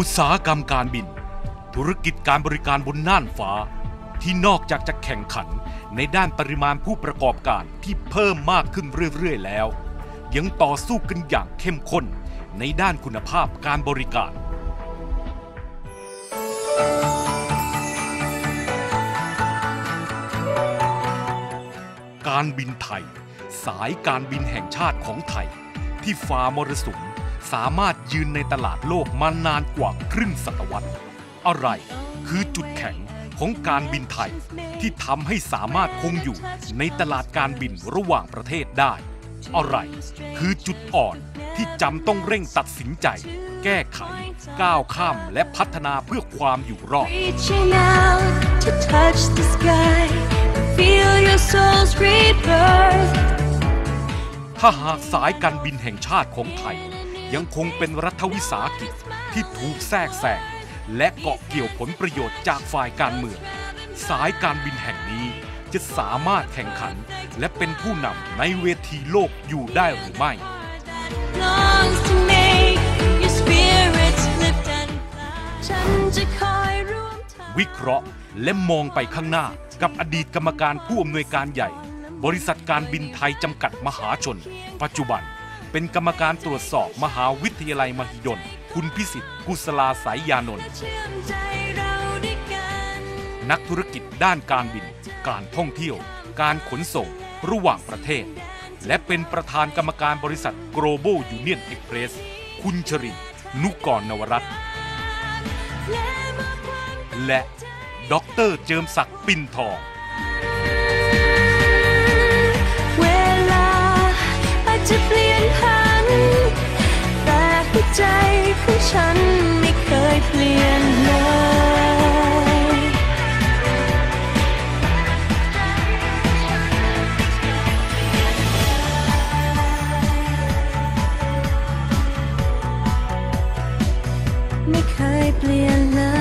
อุตสาหกรรมการบิน ธุรกิจการบริการบนน่านฟ้า ที่นอกจากจะแข่งขันในด้านปริมาณผู้ประกอบการที่เพิ่มมากขึ้นเรื่อยๆแล้ว ยังต่อสู้กันอย่างเข้มข้นในด้านคุณภาพการบริการการบินไทย สายการบินแห่งชาติของไทย ที่ฝ่ามรสุม สามารถยืนในตลาดโลกมานานกว่าครึ่งศตวรรษ อะไรคือจุดแข็งของการบินไทย ที่ทำให้สามารถคงอยู่ในตลาดการบินระหว่างประเทศได้ อะไรคือจุดอ่อนที่จำต้องเร่งตัดสินใจ แก้ไข ก้าวข้ามและพัฒนาเพื่อความอยู่รอด Reaching out to touch the sky and feel your soul's rebirth. ถ้าหากสายการบินแห่งชาติของไทย ยังคงเป็นรัฐวิสาหกิจที่ถูกแทรกแซงและเกาะเกี่ยวผลประโยชน์จากฝ่ายการเมือง สายการบินแห่งนี้จะสามารถแข่งขัน และเป็นผู้นำในเวทีโลกอยู่ได้หรือไม่ วิเคราะห์และมองไปข้างหน้ากับอดีตกรรมการผู้อำนวยการใหญ่ บริษัทการบินไทยจำกัดมหาชน ปัจจุบัน เป็นกรรมการตรวจสอบมหาวิทยาลัยมหิดล คุณพิสิทธิ์กุศลาสายยานนท์นักธุรกิจด้านการบิน การท่องเที่ยว การขนส่ง ระหว่างประเทศ และเป็นประธานกรรมการบริษัท Global Union Express คุณชรินนุกรนวรัตน์และมอบความและดอกเตอรเจิมศักดิ์ปิ่นทอง ของฉันไม่เคยเปลี่ยนเลยไม่เคยเปลี่ยนเลย